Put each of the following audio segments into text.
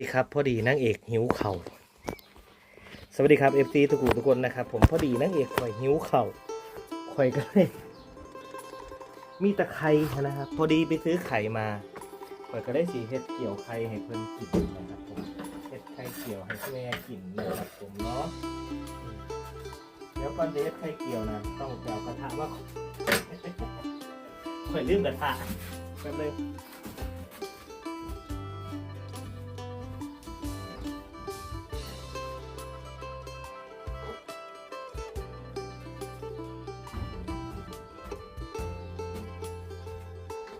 สวัสดีครับพอดีนางเอกหิวเข่า สวัสดีครับเอฟซีทุกคนทุกคนนะครับ ผมพอดีนางเอกข่อยหิวเข่าข่อยก็เลยมีตะไคร้นะครับ พอดีไปซื้อไข่มาข่อยก็ได้สีเห็ดเกี่ยวไข่ให้เพิ่นกินนะครับผมเห็ดไข่เกี่ยวให้แม่กินนะครับผมเนาะอืมเดี๋ยวก่อนจะเห็ดไข่เกี่ยวนะต้องแปลกระทะว่าข่อยลืมกระทะแป๊บนึง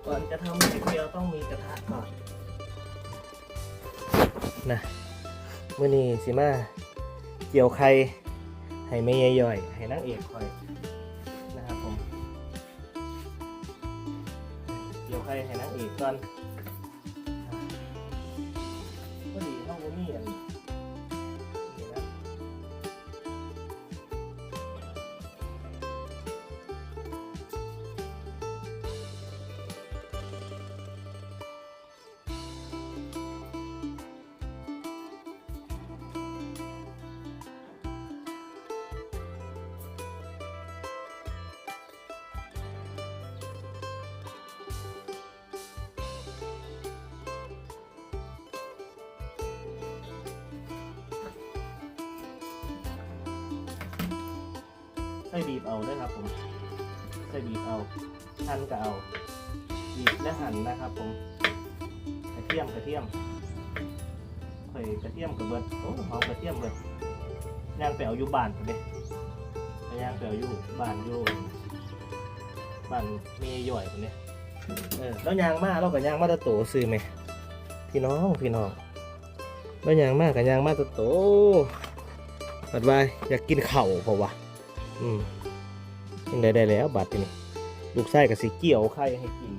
ก่อนจะทำไข่เดียวต้องมีกระทะก่อนนะมื่อนี้สิมาเกี่ยวไข่ให้ไม่ย่อยๆให้นั่งเอกคอยนะครับผม เกี่ยวไข่ให้นั่งเอกก่อน ใส่บีบเอาด้วยครับผมใส่บีบเอาหั่นก็เอาบีบและหั่นนะครับ ผม กระเทียมกระเทียมเฮ้ยกระเทียมกับเบิดโอ้หอมกระเทียมเบิดย่างไปเอาอยู่บ้านเลยย่างไปเอาอยู่บ้านอยู่บ้านมีย่อยคนนี้เออแล้วยางมาเราก็ยางมาตะโตซื้อไหมพี่น้องพี่น้องแล้วยางมากับยางมาตะโตปัดไว้อยากกินเข่าเพราะว่า อืมยังได้ได้แล้วบาดทีนี้ลูกไส้กับสีเกี่ยวไข่ให้กิน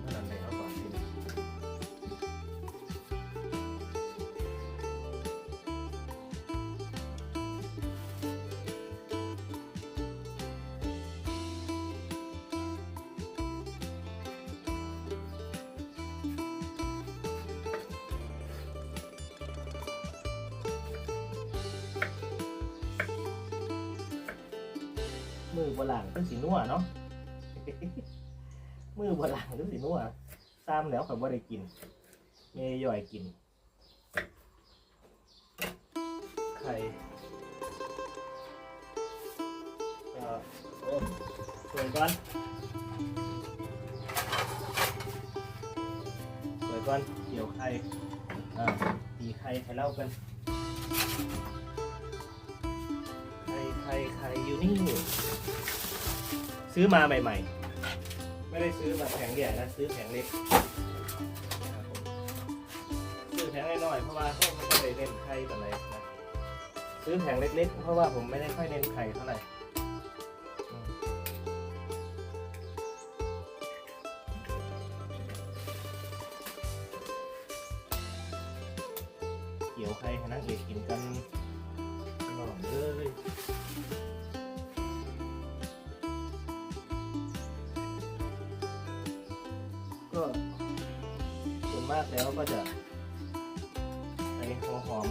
มือบหลังเป็นสีนัวเนาะมือบหลังเป็นสีนัวตามแล้วข่อยบ่ได้กินเมยย่อยกิน ไข่ก็โอ้สวยก่อนสวยก่อนเกี่ยวไข่อ่าตีไข่ให้เล่ากัน ไข่ไข่ไข่อยู่นี่ ซื้อมาใหม่ ๆ ไม่ได้ซื้อมาแผงใหญ่นะซื้อแผงเล็กนะครับผมซื้อแผงน้อยๆเพราะว่าเขาไม่ได้เน้นไข่แบบไหนนะซื้อแผงเล็ก ๆ เพราะว่าผมไม่ได้ค่อยเน้นไข่เท่าไหร่เกี่ยวไข่ให้นางเอกกินกัน เอยเยก็ส่วนมากแล้วก็จะใส่หัวหอม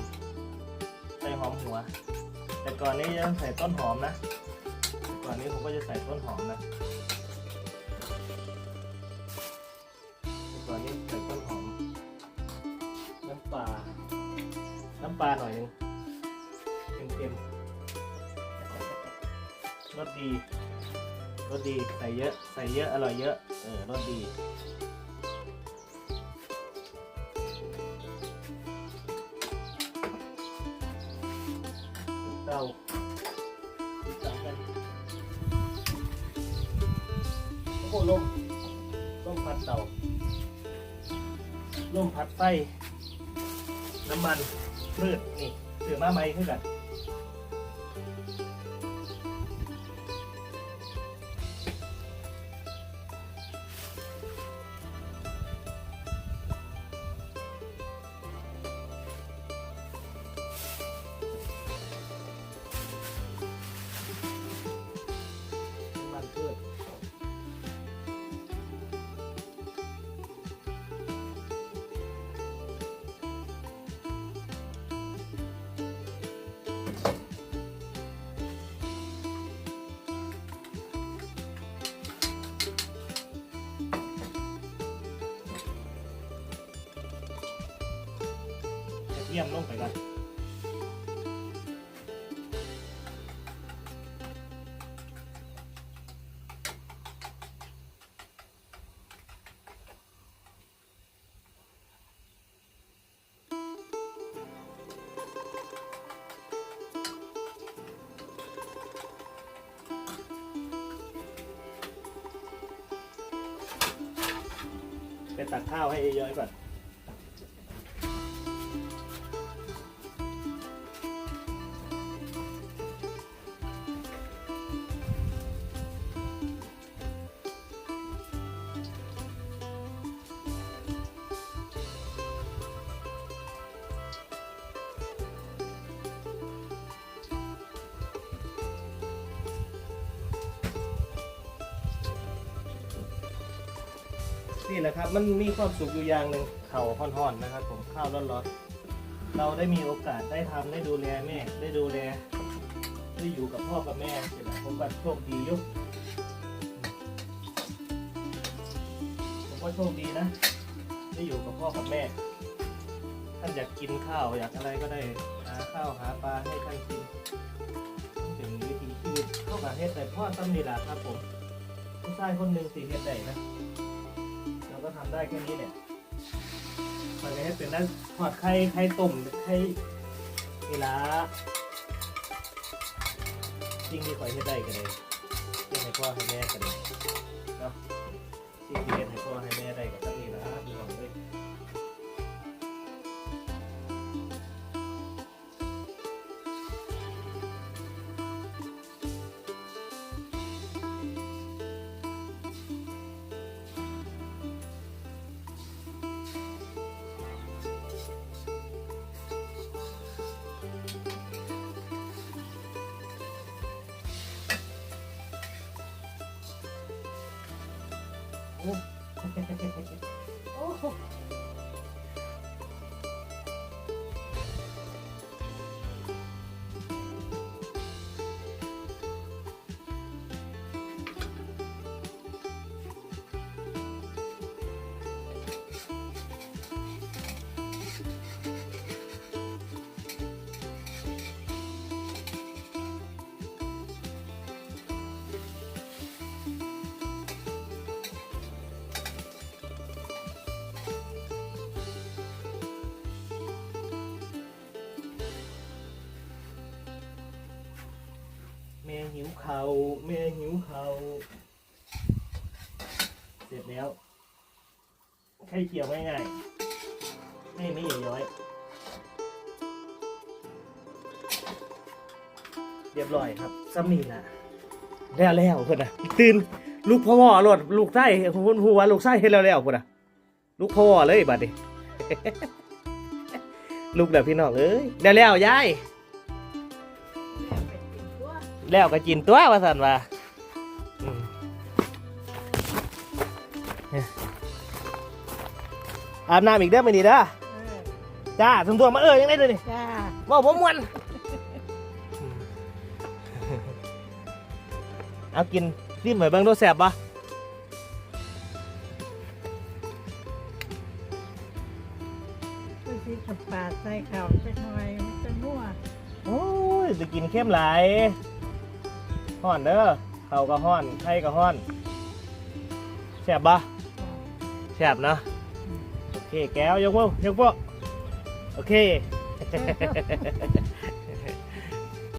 ใส่หอมหัว แต่ก่อนนี้จะใส่ต้นหอมนะแต่ก่อนนี้ผมก็จะใส่ต้นหอมนะแต่ก่อนนี้ใส่ต้นหอม น้ำปลา น้ำปลาหน่อยหนึง รสดีรสดีใส่เยอะใส่เยอะอร่อยเยอะเออรสดีเตาติดตากันโอ้โหลมลมพัดเตาลมพัดไฟน้ำมันพืชนี่เสือมาไหมขึ้นกันน้ ทียมลงไปก่อนไปตักข้าวให้เยอะๆก่อน นี่แหละครับ มันมีความสุขอยู่อย่างหนึ่งเข่าห่อนๆนะครับ ผมข้าวร้อนๆเราได้มีโอกาสได้ทำได้ดูแลแม่ ได้ดูแลได้อยู่กับพ่อกับแม่เห็นไหมผมก็โชคดีอยุผมก็โชคดีนะ ได้อยู่กับพ่อกับแม่ ท่านอยากกินข้าวอยากอะไรก็ได้หาข้าวหาปลาให้ท่านกินมันเป็นวิถีชีวิตเข้ากับเฮ็ดแต่พ่อตั้มนี่แหละครับผมผู้ชายคนหนึ่งสี่เฮ็ดได้นะำได้แค่นี้เนี่ยมันจะให้เป็นด้นหอดไข่ไข่ต้มไข่เวลาจริงที่ข่อยเฮ็ดได้กันเลยเฮ็ดให้พ่อให้แม่กันเลยเนาะที่เฮ็ดให้พ่อให้แม่ได้กันตั้งนี้นะ โหแม่หิวเขาวแม่หิวเขาเสร็จแล้วไข่เจียวง่ายๆไม่ไม่ใหญ่ย้อย เรียบร้อยครับซ้ำนี่นะแล้วแล้วเพื่อนนะตื่นลูกพ่อวอรถลูกไส้คุณหัวลูกไส้เห็นแล้วแล้วเพื่อนนะลูกพ่อวอเลยบัดนี้ลูกเดี๋ยวพี่น้องเอ้ยแล้วแล้วยาย แล้วก็จินตัวว่าสันว่าอืมเนี่ยอาบน้ำอีกเด้อไม่ดีเด้อจ้าสมตัวมาเออยังไงเลยนี่จ้าว่าผมมวนเอากินริมเหมือนเบิ้งโดแสบปะไปที่ขับปาดใส่เข่าใส่หอยมันจะนัวโอ้ยจะกินเข้มหลาย ห้อนเด้อเขาก็ห้อนไข่ก็ห้อนแสบปะแสบนะโอเคแก้วยกพวกยกพวกโอเค